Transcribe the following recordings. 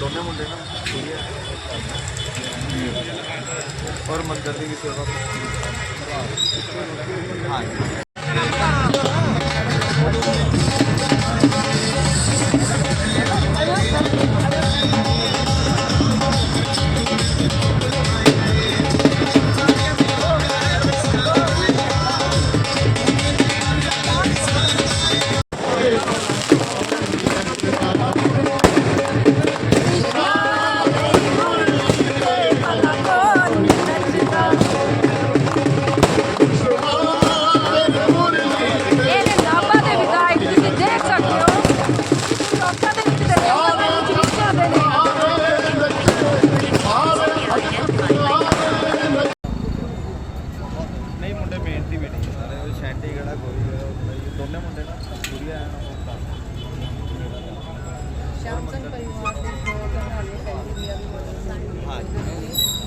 ਦੋਨੇ ਮੁੰਡੇ ਨਾ ਠੀਕ ਹੈ ਔਰ ਮੰਦਰ ਦੀ ਵੀ ਸੇਵਾ ਹਾਂ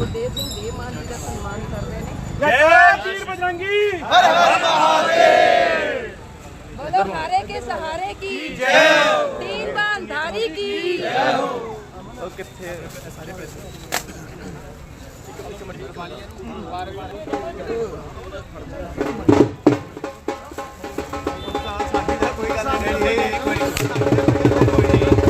ਗੁਰਦੇਵ ਸਿੰਘ ਦੇ ਮਾਨ ਜੀ ਦਾ ਸਨਮਾਨ ਕਰ ਰਹੇ ਨੇ ਜੈ ਵੀਰ ਬਜਰੰਗੀ ਹਰ ਹਰ ਮਹਾਦੇਵ ਬਦੋ ਹਾਰੇ ਕੇ ਸਹਾਰੇ ਕੀ ਜੈ ਤੀਨ ਬਾਂਧਾਰੀ ਕੀ ਜੈ ਹੋ ਉਹ ਕਿੱਥੇ ਸਾਰੇ ਪੈਸੇ ਇੱਕ ਮਿੰਟ ਪਾ ਲਈਏ ਬਾਰ ਬਾਰ ਕੋਈ ਗੱਲ ਨਹੀਂ ਕੋਈ ਕੋਈ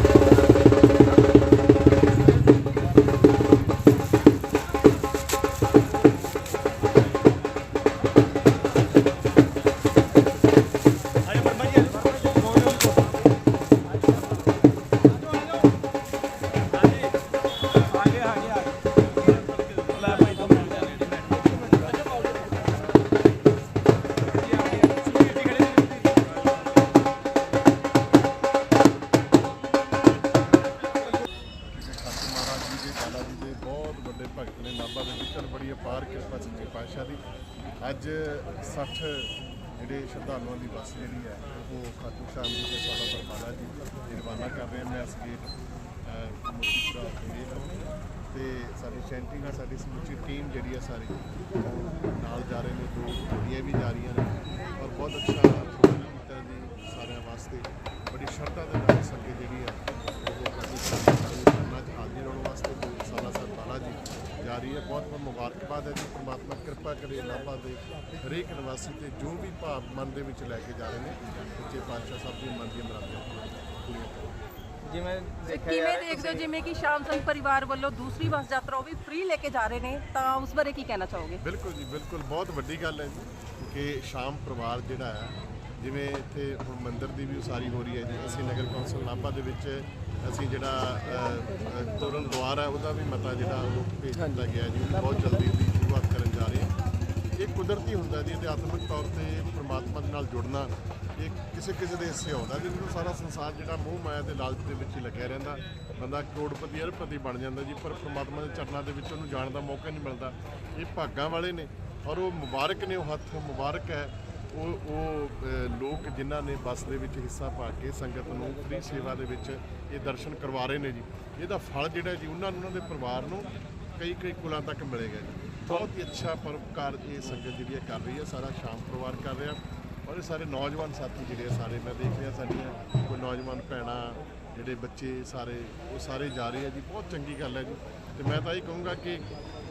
ਸ਼ਰਧਾਲੂਆਂ ਦੀ ਬੱਸ ਜਿਹੜੀ ਹੈ, ਉਹ ਖਾਟੂ ਸ਼ਾਮ ਜੀ ਦੇ ਸਾਲਾ ਪਰਮਾਲਾ ਜੀ ਦੀ ਰਵਾਨਾ ਕਰ ਰਹੇ ਨੇ, ਅਸੀਂ ਗੇਟ ਮੋਤੀਪੁਰਾ ਦੇ ਤੇ ਸਾਡੀ ਸੈਂਟਿੰਗ ਨਾਲ ਸਾਡੀ ਸਮੁੱਚੀ ਟੀਮ ਜਿਹੜੀ ਹੈ ਸਾਰੀ, ਉਹ ਨਾਲ ਜਾ ਰਹੇ ਨੇ, ਦੋ ਗੱਡੀਆਂ ਵੀ ਜਾ ਰਹੀਆਂ ਨੇ। ਔਰ ਬਹੁਤ ਅੱਛਾ ਪ੍ਰੋਗਰਾਮ ਕੀਤਾ ਜੀ ਸਾਰਿਆਂ ਵਾਸਤੇ। ਬੜੀ ਸ਼ਰਧਾ ਦੇ ਨਾਲ ਸੰਗਤ ਜਿਹੜੀ ਹੈ ਉਹ ਅਸੀਂ ਕਰਨਾ ਹਾਜ਼ਰ ਹੋਣ ਵਾਸਤੇ ਦੋ ਸਾਲਾ ਸਰ ਬਾਲਾ ਜੀ ਜਾ ਰਹੀ ਹੈ ਬਹੁਤ ਬਹੁਤ ਮੁਬਾਰਕਬਾਦ ਹੈ ਜੀ ਕਰੇ ਨਾਭਾ ਦੇ ਹਰੇਕ ਨਿਵਾਸੀ ਤੇ ਜੋ ਵੀ ਭਾਵ ਮਨ ਦੇ ਵਿੱਚ ਲੈ ਕੇ ਜਾ ਰਹੇ ਨੇ ਸੱਚੇ ਪਾਤਸ਼ਾਹ ਸਭ ਦੀ ਮਨ ਦੀਆਂ ਮੁਰਾਦਾਂ ਪੂਰੀਆਂ ਕਰੋ ਜਿਵੇਂ ਦੇਖਿਆ ਕਿਵੇਂ ਦੇਖਦੇ ਹੋ? ਜਿਵੇਂ ਕਿ ਸ਼ਾਮ ਸਿੰਘ ਪਰਿਵਾਰ ਵੱਲੋਂ ਦੂਸਰੀ ਬੱਸ ਯਾਤਰਾ ਉਹ ਵੀ ਫ੍ਰੀ ਲੈ ਕੇ ਜਾ ਰਹੇ ਨੇ ਤਾਂ ਉਸ ਬਾਰੇ ਕੀ ਕਹਿਣਾ ਚਾਹੋਗੇ? ਬਿਲਕੁਲ ਜੀ ਬਿਲਕੁਲ ਬਹੁਤ ਵੱਡੀ ਗੱਲ ਹੈ ਜੀ ਕਿ ਸ਼ਾਮ ਪਰਿਵਾਰ ਜਿਹੜਾ ਹੈ ਜਿਵੇਂ ਇੱਥੇ ਹੁਣ ਮੰਦਿਰ ਦੀ ਵੀ ਉਸਾਰੀ ਹੋ ਰਹੀ ਹੈ ਜੀ ਅਸੀਂ ਨਗਰ ਕੌਂਸਲ ਨਾਭਾ ਦੇ ਵਿੱਚ ਅਸੀਂ ਜਿਹੜਾ ਤੋਰਨ ਦੁਆਰ ਹੈ ਉਹਦਾ ਵੀ ਮਤਾ ਜਿਹੜਾ ਉਹ ਭੇਜ ਦਿੱਤਾ ਗਿਆ ਜੀ ਬਹੁਤ ਜਲਦੀ ਦੀ ਸ਼ੁਰੂਆਤ ਕਰਨ ਜਾ ਰਹੇ ਹਾਂ ਇਹ ਕੁਦਰਤੀ ਹੁੰਦਾ ਜੀ, ਅਧਿਆਤਮਿਕ ਤੌਰ ਤੇ ਪ੍ਰਮਾਤਮਾ ਦੇ ਨਾਲ ਜੁੜਨਾ, ਇਹ ਕਿਸੇ ਕਿਸੇ ਦੇ ਹਿੱਸੇ ਆਉਂਦਾ ਜੀ ਨੂੰ ਸਾਰਾ ਸੰਸਾਰ ਜਿਹੜਾ ਮੋਹ ਮਾਇਆ ਦੇ ਲਾਲਚ ਦੇ ਵਿੱਚ ਹੀ ਲੱਗਿਆ ਰਹਿੰਦਾ। ਬੰਦਾ ਕਰੋੜਪਤੀ, ਅਰਬਪਤੀ ਬਣ ਜਾਂਦਾ ਜੀ, ਪਰ ਪ੍ਰਮਾਤਮਾ ਦੇ ਚਰਨਾਂ ਦੇ ਵਿੱਚ ਉਹਨੂੰ ਜਾਣ ਦਾ ਮੌਕਾ ਨਹੀਂ ਮਿਲਦਾ। ਇਹ ਭਾਗਾਂ ਵਾਲੇ ਨੇ ਔਰ ਉਹ ਮੁਬਾਰਕ ਨੇ, ਉਹ ਹੱਥ ਮੁਬਾਰਕ ਹੈ। ਉਹ ਉਹ ਲੋਕ ਜਿਨ੍ਹਾਂ ਨੇ ਬੱਸ ਦੇ ਵਿੱਚ ਹਿੱਸਾ ਪਾ ਕੇ ਸੰਗਤ ਨੂੰ ਫ੍ਰੀ ਸੇਵਾ ਦੇ ਵਿੱਚ ਇਹ ਦਰਸ਼ਨ ਕਰਵਾ ਰਹੇ ਨੇ ਜੀ, ਇਹਦਾ ਫਲ ਜਿਹੜਾ ਜੀ, ਉਹਨਾਂ ਨੂੰ, ਉਹਨਾਂ ਦੇ ਪਰਿਵਾਰ ਨੂੰ ਕਈ ਕਈ ਕੁਲਾਂ ਤੱਕ ਮਿਲੇਗਾ ਜੀ ਬਹੁਤ ਹੀ ਅੱਛਾ ਪਰਉਪਕਾਰ ਇਹ ਸੰਗਤ ਜਿਹੜੀ ਹੈ ਕਰ ਰਹੀ ਹੈ, ਸਾਰਾ ਸ਼ਾਮ ਪਰਿਵਾਰ ਕਰ ਰਿਹਾ ਔਰ ਇਹ ਸਾਰੇ ਨੌਜਵਾਨ ਸਾਥੀ ਜਿਹੜੇ ਆ, ਸਾਰੇ ਮੈਂ ਦੇਖ ਰਿਹਾ ਸਾਡੀਆਂ ਕੋਈ ਨੌਜਵਾਨ ਭੈਣਾਂ, ਜਿਹੜੇ ਬੱਚੇ ਸਾਰੇ, ਉਹ ਸਾਰੇ ਜਾ ਰਹੇ ਆ ਜੀ, ਬਹੁਤ ਚੰਗੀ ਗੱਲ ਹੈ ਜੀ। ਤੇ ਮੈਂ ਤਾਂ ਇਹ ਕਹੂੰਗਾ ਕਿ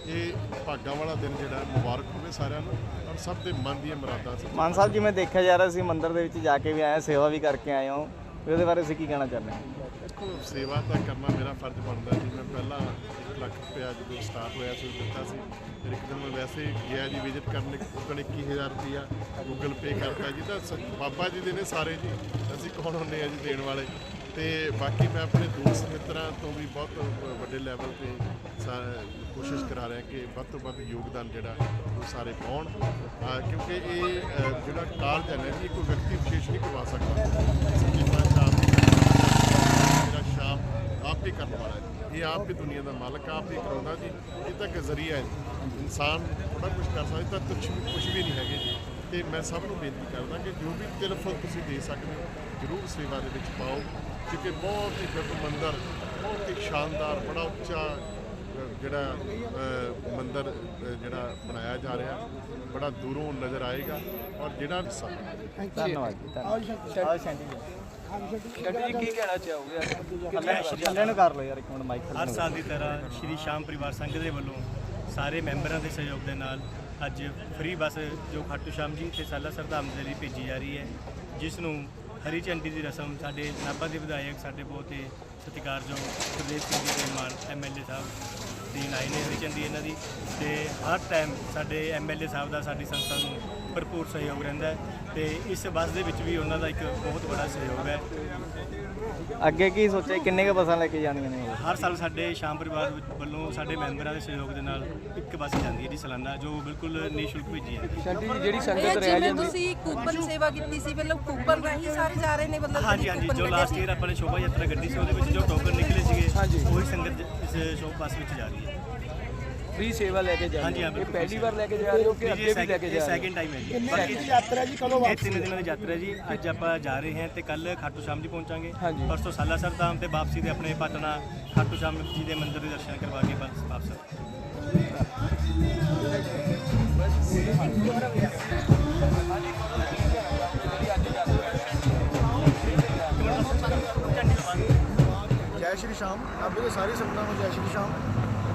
ਇਹ ਭਾਗਾਂ ਵਾਲਾ ਦਿਨ ਜਿਹੜਾ ਮੁਬਾਰਕ ਹੋਵੇ ਸਾਰਿਆਂ ਨੂੰ ਔਰ ਸਭ ਦੇ ਮਨ ਦੀਆਂ ਮੁਰਾਦਾਂ ਸੱਚੇ ਮਾਨ ਸਾਹਿਬ, ਜਿਵੇਂ ਦੇਖਿਆ ਜਾ ਰਿਹਾ ਸੀ ਮੰਦਿਰ ਦੇ ਵਿੱਚ ਜਾ ਕੇ ਵੀ ਆਇਆ ਸੇਵਾ ਵੀ ਕਰਕੇ ਆਏ ਹੋ। ਵੀ ਉਹਦੇ ਬਾਰੇ ਤੁਸੀਂ ਕੀ ਕਹਿਣਾ ਚਾਹੁੰਦੇ ਹੋ? ਦੇਖੋ, ਸੇਵਾ ਤਾਂ ਕਰਨਾ ਮੇਰਾ ਫਰਜ਼ ਬਣਦਾ ਜੀ। ਮੈਂ ਪਹਿਲਾਂ 1 ਲੱਖ ਰੁਪਇਆ ਜਦੋਂ ਸਟਾਰਟ ਹੋਇਆ ਸੀ ਉਦੋਂ ਦਿੱਤਾ ਸੀ। ਫਿਰ ਇੱਕ ਦਿਨ ਮੈਂ ਵੈਸੇ ਹੀ ਗਿਆ ਜੀ ਵਿਜ਼ਿਟ ਕਰਨ ਉਦੋਂ 21000 ਰੁਪਇਆ ਗੂਗਲ ਪੇ ਕਰਤਾ ਜੀ। ਤਾਂ ਸ- ਬਾਬਾ ਜੀ ਦੇ ਨੇ ਸਾਰੇ ਜੀ। ਅਸੀਂ ਕੌਣ ਹੁੰਦੇ ਆ ਜੀ ਦੇਣ ਵਾਲੇ? ਤੇ ਬਾਕੀ ਮੈਂ ਆਪਣੇ ਦੋਸਤ ਮਿੱਤਰਾਂ ਤੋਂ ਵੀ ਬਹੁਤ ਵੱਡੇ ਲੈਵਲ ਤੇ ਸਾ- ਕੋਸ਼ਿਸ਼ ਕਰਾ ਰਿਹਾ ਕਿ ਵੱਧ ਤੋਂ ਵੱਧ ਯੋਗਦਾਨ ਜਿਹੜਾ ਉਹ ਸਾਰੇ ਪਾਉਣ। ਕਿਉਂਕਿ ਇਹ ਜਿਹੜਾ ਕਾਰਜ ਹੈ ਨਾ ਜੀ ਇਹ ਕੋਈ ਵਿਅਕਤੀ ਵਿਸ਼ੇਸ਼ ਨਹੀਂ ਕਰਵਾ ਸਕਦਾ। ਸੱਚੇ ਪਾਤਸ਼ਾਹ ਮੇਰਾ ਸ਼ਾਮ ਆਪ ਹੀ ਕਰਨ ਵਾਲਾ ਹੈ। ਇਹ ਆਪ ਹੀ ਦੁਨੀਆ ਦਾ ਮਾਲਕ, ਆਪ ਹੀ ਕਰਾਉਂਦਾ ਜੀ। ਇਹ ਤਾਂ ਇੱਕ ਜ਼ਰੀਆ ਹੈ। ਇਨਸਾਨ ਬੜਾ ਕੁਝ ਕਰ ਸਕਦਾ ਤਾਂ ਕੁਛ ਵੀ ਕੁਝ ਵੀ ਨਹੀਂ ਹੈਗੇ। ਜੀ ਤੇ ਮੈਂ ਸਭ ਨੂੰ ਬੇਨਤੀ ਕਰਦਾ ਕਿ ਜੋ ਵੀ ਤਿਲਫ ਤੁਸੀਂ ਦੇ ਸਕਦੇ ਹੋ, ਜਰੂਰ ਸੇਵਾ ਦੇ ਵਿੱਚ ਪਾਓ। ਕਿਉਂਕਿ ਬਹੁਤ ਹੀ ਦਿਵ ਮੰਦਰ ਬਹੁਤ ਹੀ ਸ਼ਾਨਦਾਰ ਬੜਾ ਉੱਚਾ ਜਿਹੜਾ ਮੰਦਿਰ ਜਿਹੜਾ ਬਣਾਇਆ ਜਾ ਰਿਹਾ। ਬੜਾ ਦੂਰੋਂ ਨਜ਼ਰ ਆਏਗਾ ਔਰ ਜਿਹੜਾ ਧੰਨਵਾਦ ਜੀ ਸ਼ਾਂਤੀ ਜੀ ਕੀ। ਕਹਿਣਾ ਚਾਹੋਗੇ? ਥੱਲੇ ਨੂੰ ਕਰ ਲਓ ਯਾਰ ਇੱਕ ਮਿੰਟ ਮਾਈਕ ਹਰ ਸਾਲ ਦੀ ਤਰ੍ਹਾਂ ਸ਼੍ਰੀ ਸ਼ਾਮ ਪਰਿਵਾਰ ਸੰਘ ਦੇ ਵੱਲੋਂ ਸਾਰੇ ਮੈਂਬਰਾਂ ਦੇ ਸਹਿਯੋਗ ਦੇ ਨਾਲ ਅੱਜ ਫ੍ਰੀ ਬੱਸ ਜੋ ਖਾਟੂ ਸ਼ਾਮ ਜੀ ਤੇ ਸਾਲਾ ਸਰਦਾਮ ਦੇ ਲਈ ਭੇਜੀ ਜਾ ਰਹੀ ਹੈ ਜਿਸ ਨੂੰ ਹਰੀ ਝੰਡੀ ਦੀ ਰਸਮ ਸਾਡੇ ਨਾਭਾ ਦੇ ਵਿਧਾਇਕ, ਸਾਡੇ ਬਹੁਤ ਹੀ ਸਤਿਕਾਰਯੋਗ ਸੁਰਦੇਵ ਸਿੰਘ ਜੀ ਦੇ ਮਾਨ ਐਮਐਲਏ ਸਾਹਿਬ ਦੀ ਆਏ ਨੇ ਹਰੀ ਝੰਡੀ ਇਹਨਾਂ ਦੀ ਤੇ ਹਰ ਟਾਈਮ ਸਾਡੇ ਐਮਐਲਏ ਸਾਹਿਬ ਦਾ, ਸਾਡੀ ਸੰਸਥਾ ਨੂੰ ਭਰਪੂਰ ਸਹਿਯੋਗ ਰਹਿੰਦਾ ਹੈ ਤੇ ਇਸ ਬੱਸ ਦੇ ਵਿੱਚ ਵੀ ਉਹਨਾਂ ਦਾ ਇੱਕ ਬਹੁਤ ਵੱਡਾ ਸਹਿਯੋਗ ਹੈ। ਅੱਗੇ ਕੀ ਸੋਚਿਆ? ਕਿੰਨੇ ਕ ਬੱਸਾਂ ਲੈ ਕੇ ਜਾਣੀਆਂ ਨੇ ਹਰ ਸਾਲ ਸਾਡੇ ਸ਼ਾਮ ਪਰਿਵਾਰ ਵਿੱਚ- ਵੱਲੋਂ ਸਾਡੇ ਮੈਂਬਰਾਂ ਦੇ ਸਹਿਯੋਗ ਦੇ ਨਾਲ ਇੱਕ ਬੱਸ ਜਾਂਦੀ ਹੈ ਜੀ ਸਾਲਾਨਾ ਜੋ ਬਿਲਕੁਲ ਨਿਸ਼ੁਲਕ ਭੇਜੀ ਹੈ। ਇਹ ਜਿਵੇਂ ਤੁਸੀਂ ਕੂਪਨ ਸੇਵਾ ਕੀਤੀ ਸੀ ਮਤਲਬ ਕੂਪਨ ਰਾਹੀਂ ਸਾਰੇ ਜਾ ਰਹੇ ਨੇ ਮਤਲਬ ਹਾਂਜੀ ਹਾਂਜੀ ਜੋ ਲਾਸਟ ਈਅਰ ਆਪਾਂ ਨੇ ਸ਼ੋਭਾ ਯਾਤਰਾ ਕੱਢੀ ਸੀ ਉਹਦੇ ਵਿੱਚ ਜੋ ਟੋਕਨ ਨਿਕਲੇ ਸੀਗੇ ਉਹੀ ਸੰਗਤ ਇਸ ਸ਼ੋਭ ਬੱਸ ਵਿੱਚ ਜਾ ਰਹੀ ਹੈ। ਫ੍ਰੀ ਸੇਵਾ ਲੈ ਕੇ ਜਾ ਹਾਂਜੀ ਹਾਂ ਇਹ ਪਹਿਲੀ ਵਾਰ ਲੈ ਕੇ ਜਾ ਰਹੇ ਹੋ ਕਿ ਅੱਗੇ ਵੀ ਲੈ ਕੇ ਜਾ ਰਹੇ ਸੈਕਿੰਡ ਟਾਈਮ ਹੈ ਜੀ। ਬਾਕੀ ਯਾਤਰਾ ਜੀ? ਕਦੋਂ ਵਾਪਸ ਇਹ ਤਿੰਨ ਦਿਨਾਂ ਦੀ ਯਾਤਰਾ ਹੈ ਜੀ। ਅੱਜ ਆਪਾਂ ਜਾ ਰਹੇ ਹਾਂ ਤੇ ਕੱਲ ਖਾਟੂ ਸ਼ਾਮ ਜੀ ਪਹੁੰਚਾਂਗੇ। ਪਰਸੋਂ ਸਾਲਾਸਰ ਧਾਮ ਤੇ ਵਾਪਸੀ ਦੇ ਆਪਣੇ ਪਟਨਾ ਖਾਟੂ ਸ਼ਾਮ ਜੀ ਦੇ ਮੰਦਿਰ ਦੇ ਦਰਸ਼ਨ ਕਰਵਾ ਕੇ ਬਸ ਵਾਪਸ ਜੈ ਸ਼੍ਰੀ ਸ਼ਾਮ। ਆਪੇ ਦੇ ਸਾਰੀ ਸੰਗਤਾਂ ਨੂੰ ਜੈ ਸ਼੍ਰੀ ਸ਼ਾਮ।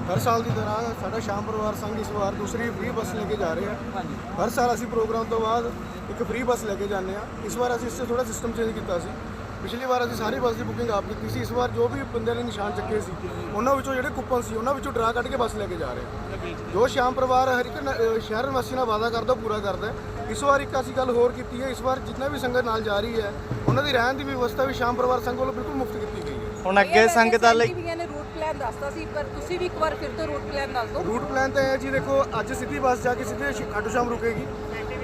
ਹਰ ਸਾਲ ਦੀ ਤਰ੍ਹਾਂ ਸਾਡਾ ਸ਼ਾਮ ਪਰਿਵਾਰ ਸੰਘ ਇਸ ਵਾਰ ਦੂਸਰੀ ਫ੍ਰੀ ਬੱਸ ਲੈ ਕੇ ਜਾ ਰਹੇ। ਹਾਂ ਹਰ ਸਾਲ ਅਸੀਂ ਪ੍ਰੋਗਰਾਮ ਤੋਂ ਬਾਅਦ ਇੱਕ ਫ੍ਰੀ ਬੱਸ ਲੈ ਕੇ ਜਾਂਦੇ ਹਾਂ। ਇਸ ਵਾਰ ਅਸੀਂ ਇਸ 'ਚ ਥੋੜਾ ਸਿਸਟਮ ਚੇਂਜ ਕੀਤਾ ਸੀ। ਪਿਛਲੀ ਵਾਰ ਅਸੀਂ ਸਾਰੀ ਬੱਸ ਦੀ ਬੁਕਿੰਗ ਆਪ ਕੀਤੀ ਸੀ। ਇਸ ਵਾਰ ਜੋ ਵੀ ਬੰਦਿਆਂ ਨੇ ਨਿਸ਼ਾਨ ਚੱਕੇ ਸੀ ਉਹਨਾਂ ਵਿੱਚੋਂ ਜਿਹੜੇ ਕੂਪਨ ਸੀ ਉਹਨਾਂ ਵਿੱਚੋਂ ਡਰਾ ਕੱਢ ਕੇ ਬੱਸ ਲੈ ਕੇ ਜਾ ਰਹੇ ਹਾਂ। ਜੋ। ਸ਼ਾਮ ਪਰਿਵਾਰ ਹਰ ਇੱਕ ਸ਼ਹਿਰ ਨਿਵਾਸੀ ਨਾਲ ਵਾਅਦਾ ਕਰਦਾ ਪੂਰਾ ਕਰਦਾ ਹੈ। ਇਸ ਵਾਰ ਇੱਕ ਅਸੀਂ ਗੱਲ ਹੋਰ ਕੀਤੀ ਹੈ। ਇਸ ਵਾਰ ਜਿੰਨਾ ਵੀ ਸੰਗਤ ਨਾਲ ਜਾ ਰਹੀ ਹੈ ਉਹਨਾਂ ਦੀ ਰਹਿਣ ਦੀ ਵਿਵਸਥਾ ਵੀ ਸ਼ਾਮ ਪਰਿਵਾਰ ਸੰਘ ਵੱਲੋਂ ਬਿਲਕੁਲ ਮੁਫਤ ਕੀਤੀ ਗਈ ਹੈ। ਹੁਣ ਅੱਗੇ ਸੰਗਤਾਂ ਲਈ ਪਲਾਨ ਦੱਸਤਾ ਸੀ ਪਰ ਤੁਸੀਂ ਵੀ ਇੱਕ ਵਾਰ ਫਿਰ ਤੋਂ ਰੂਟ ਪਲਾਨ ਦੱਸ ਦਿਓ। ਰੂਟ ਪਲਾਨ ਤਾਂ ਇਹ ਹੈ ਜੀ ਦੇਖੋ ਅੱਜ ਸਿੱਧੀ ਬੱਸ ਜਾ ਕੇ ਸਿੱਧੇ ਸ਼ਿ- ਖਾਟੂ ਸ਼ਾਮ ਰੁਕੇਗੀ।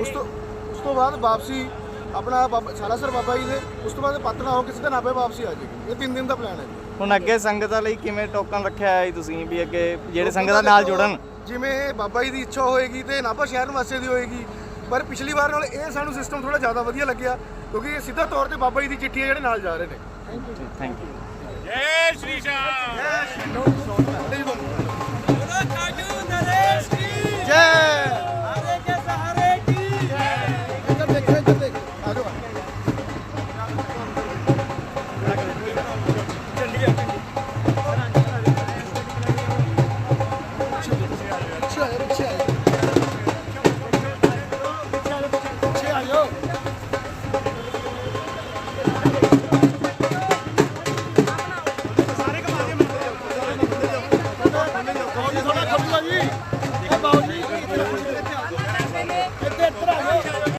ਉਸ ਤੋਂ ਉਸ ਤੋਂ ਬਾਅਦ ਵਾਪਸੀ ਆਪਣਾ ਬਾਬਾ ਸਾਲਾਸਰ ਬਾਬਾ ਜੀ ਦੇ ਉਸ ਤੋਂ ਬਾਅਦ ਪਤਨਾ ਹੋ ਕੇ ਸਿੱਧਾ ਨਾਭੇ ਵਾਪਸੀ ਆ ਜਾਏਗੀ। ਇਹ ਤਿੰਨ ਦਿਨ ਦਾ ਪਲਾਨ ਹੈ ਜੀ। ਹੁਣ ਅੱਗੇ ਸੰਗਤਾਂ ਲਈ ਕਿਵੇਂ ਟੋਕਨ ਰੱਖਿਆ ਹੈ ਜੀ ਤੁਸੀਂ ਵੀ ਅੱਗੇ ਜਿਹੜੇ ਸੰਗਤਾਂ ਨਾਲ ਜੁੜਨ? ਜਿਵੇਂ ਬਾਬਾ ਜੀ ਦੀ ਇੱਛਾ ਹੋਏਗੀ ਤੇ ਨਾਭਾ ਸ਼ਹਿਰ ਨਿਵਾਸੀਆਂ ਦੀ ਹੋਏਗੀ ਪਰ ਪਿਛਲੀ ਵਾਰ ਨਾਲ ਇਹ ਸਾਨੂੰ ਸਿਸਟਮ ਥੋੜਾ ਜ਼ਿਆਦਾ ਵਧੀਆ ਲੱਗਿਆ ਕਿਉਂਕਿ ਇਹ ਸਿੱਧਾ ਤੌਰ ਤੇ ਬਾਬਾ ਜੀ ਦੀ ਚਿੱਠੀ ਹੈ ਜਿਹੜੇ ਨਾਲ ਜਾ ਰਹੇ ਨੇ। ਥੈਂਕ ਯੂ जय श्री श्याम